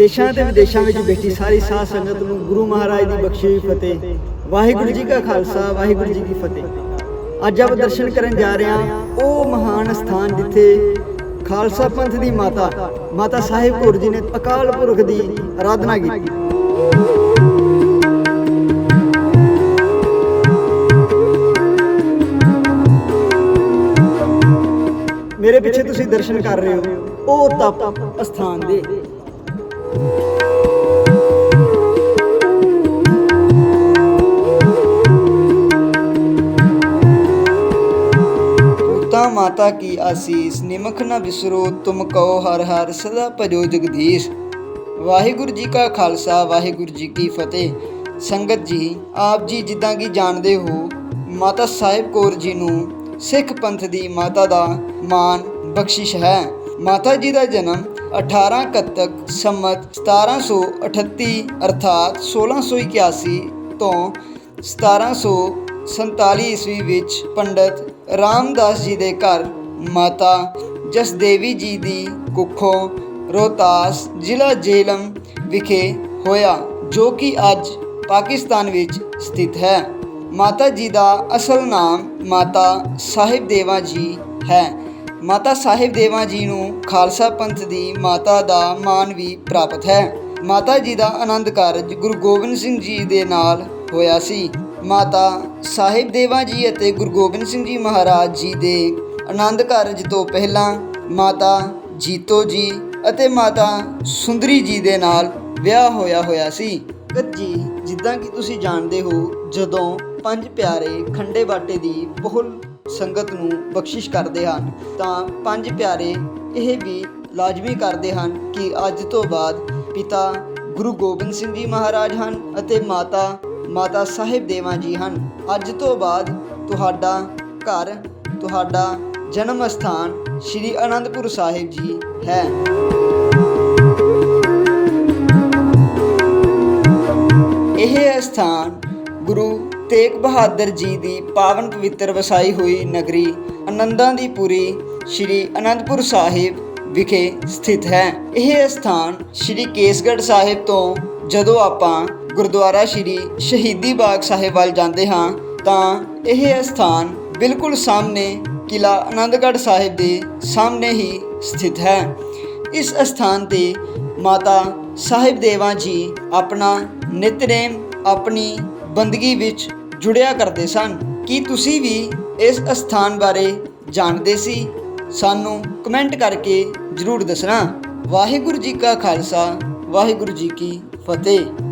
ਦੇਸ਼ਾਂ ਤੇ ਵਿਦੇਸ਼ਾਂ ਵਿੱਚ ਬੈਠੀ ਸਾਰੀ ਸਾਧ ਸੰਗਤ ਨੂੰ ਗੁਰੂ ਮਹਾਰਾਜ ਦੀ ਬਖਸ਼ੀ ਹੋਈ ਫਤਿਹ। ਵਾਹਿਗੁਰੂ ਜੀ ਕਾ ਖਾਲਸਾ, ਵਾਹਿਗੁਰੂ ਜੀ ਕੀ ਫਤਿਹ। ਅੱਜ ਆਪ ਦਰਸ਼ਨ ਕਰਨ ਜਾ ਰਹੇ ਹਾਂ ਉਹ ਮਹਾਨ ਸਥਾਨ ਜਿੱਥੇ ਖਾਲਸਾ ਪੰਥ ਦੀ ਮਾਤਾ ਮਾਤਾ ਸਾਹਿਬ ਕੌਰ ਜੀ ਨੇ ਅਕਾਲ ਪੁਰਖ ਦੀ ਆਰਾਧਨਾ ਕੀਤੀ। ਮੇਰੇ ਪਿੱਛੇ ਤੁਸੀਂ ਦਰਸ਼ਨ ਕਰ ਰਹੇ ਹੋ ਉਹ ਤਪ ਅਸਥਾਨ ਦੇ। ਪੂਤਾ ਮਾਤਾ ਕੀ ਆਸੀਸ, ਨਿਮਖ ਨਾ ਵਿਸਰੋ ਤੁਮ ਕਉ ਹਰ ਹਰ, ਸਦਾ ਭਜੋ ਵਾਹਿਗੁਰੂ ਜੀ ਕਾ ਖਾਲਸਾ, ਵਾਹਿਗੁਰੂ ਜੀ ਕੀ ਫਤਿਹ। ਸੰਗਤ ਜੀ, ਆਪ ਜੀ ਜਿੱਦਾਂ ਕਿ ਜਾਣਦੇ ਹੋ, ਮਾਤਾ ਸਾਹਿਬ ਕੌਰ ਜੀ ਨੂੰ ਸਿੱਖ ਪੰਥ ਦੀ ਮਾਤਾ ਦਾ ਮਾਨ ਬਖਸ਼ਿਸ਼ ਹੈ। ਮਾਤਾ ਜੀ ਦਾ ਜਨਮ 18 ਕੱਤਕ ਸੰਮਤ 1738 ਅਰਥਾਤ 1681 ਤੋਂ 1747 ਈਸਵੀ ਵਿੱਚ ਪੰਡਤ ਰਾਮਦਾਸ ਜੀ ਦੇ ਘਰ ਮਾਤਾ ਜਸਦੇਵੀ ਜੀ ਦੀ ਕੁੱਖੋਂ ਰੋਹਤਾਸ ਜ਼ਿਲ੍ਹਾ ਜੇਲਮ ਵਿਖੇ ਹੋਇਆ, ਜੋ ਕਿ ਅੱਜ ਪਾਕਿਸਤਾਨ ਵਿੱਚ ਸਥਿਤ ਹੈ। ਮਾਤਾ ਜੀ ਦਾ ਅਸਲ ਨਾਮ ਮਾਤਾ ਸਾਹਿਬ ਦੇਵਾ ਜੀ ਹੈ। ਮਾਤਾ ਸਾਹਿਬ ਦੇਵਾ ਜੀ ਨੂੰ ਖਾਲਸਾ ਪੰਥ ਦੀ ਮਾਤਾ ਦਾ ਮਾਨ ਵੀ ਪ੍ਰਾਪਤ ਹੈ। ਮਾਤਾ ਜੀ ਦਾ ਆਨੰਦ ਕਾਰਜ ਗੁਰੂ ਗੋਬਿੰਦ ਸਿੰਘ ਜੀ ਦੇ ਨਾਲ ਹੋਇਆ ਸੀ। ਮਾਤਾ ਸਾਹਿਬ ਦੇਵਾ ਜੀ ਅਤੇ ਗੁਰੂ ਗੋਬਿੰਦ ਸਿੰਘ ਜੀ ਮਹਾਰਾਜ ਜੀ ਦੇ ਆਨੰਦ ਕਾਰਜ ਤੋਂ ਪਹਿਲਾਂ ਮਾਤਾ ਜੀਤੋ ਜੀ ਅਤੇ ਮਾਤਾ ਸੁੰਦਰੀ ਜੀ ਦੇ ਨਾਲ ਵਿਆਹ ਹੋਇਆ ਹੋਇਆ ਸੀ। ਜੀ, ਜਿੱਦਾਂ ਕਿ ਤੁਸੀਂ ਜਾਣਦੇ ਹੋ, ਜਦੋਂ ਪੰਜ ਪਿਆਰੇ ਖੰਡੇ ਬਾਟੇ ਦੀ ਬਹੁਲ ਸੰਗਤ ਨੂੰ ਬਖਸ਼ਿਸ਼ ਕਰਦੇ ਹਨ, ਤਾਂ ਪੰਜ ਪਿਆਰੇ ਇਹ ਵੀ ਲਾਜ਼ਮੀ ਕਰਦੇ ਹਨ ਕਿ ਅੱਜ ਤੋਂ ਬਾਅਦ ਪਿਤਾ ਗੁਰੂ ਗੋਬਿੰਦ ਸਿੰਘ ਜੀ ਮਹਾਰਾਜ ਹਨ ਅਤੇ ਮਾਤਾ ਮਾਤਾ ਸਾਹਿਬ ਦੇਵਾ ਜੀ ਹਨ। ਅੱਜ ਤੋਂ ਬਾਅਦ ਤੁਹਾਡਾ ਘਰ, ਤੁਹਾਡਾ ਜਨਮ ਸਥਾਨ ਸ੍ਰੀ ਅਨੰਦਪੁਰ ਸਾਹਿਬ ਜੀ ਹੈ। ਇਹ ਸਥਾਨ ਗੁਰੂ ਤੇਗ ਬਹਾਦਰ ਜੀ ਦੀ ਪਾਵਨ ਪਵਿੱਤਰ ਵਸਾਈ ਹੋਈ ਨਗਰੀ ਆਨੰਦਾਂ ਦੀ ਪੁਰੀ ਸ੍ਰੀ ਅਨੰਦਪੁਰ ਸਾਹਿਬ ਵਿਖੇ ਸਥਿਤ ਹੈ। ਇਹ ਸਥਾਨ ਸ੍ਰੀ ਕੇਸਗੜ੍ਹ ਸਾਹਿਬ ਤੋਂ ਜਦੋਂ ਆਪਾਂ ਗੁਰਦੁਆਰਾ ਸ੍ਰੀ ਸ਼ਹੀਦੀ ਬਾਗ ਸਾਹਿਬ ਵੱਲ ਜਾਂਦੇ ਹਾਂ, ਤਾਂ ਇਹ ਸਥਾਨ ਬਿਲਕੁਲ ਸਾਹਮਣੇ ਕਿਲਾ ਆਨੰਦਗੜ੍ਹ ਸਾਹਿਬ ਦੇ ਸਾਹਮਣੇ ਹੀ ਸਥਿਤ ਹੈ। ਇਸ ਸਥਾਨ ਤੇ ਮਾਤਾ ਸਾਹਿਬ ਦੇਵਾ ਜੀ ਆਪਣਾ ਨਿਤਨੇਮ ਆਪਣੀ ਬੰਦਗੀ ਵਿੱਚ ਜੁੜਿਆ ਕਰਦੇ ਸਨ। ਕੀ ਤੁਸੀਂ ਵੀ ਇਸ ਸਥਾਨ ਬਾਰੇ ਜਾਣਦੇ ਸੀ? ਸਾਨੂੰ ਕਮੈਂਟ ਕਰਕੇ ਜਰੂਰ ਦੱਸਣਾ। ਵਾਹਿਗੁਰੂ ਜੀ ਕਾ ਖਾਲਸਾ, ਵਾਹਿਗੁਰੂ ਜੀ ਕੀ ਫਤਿਹ।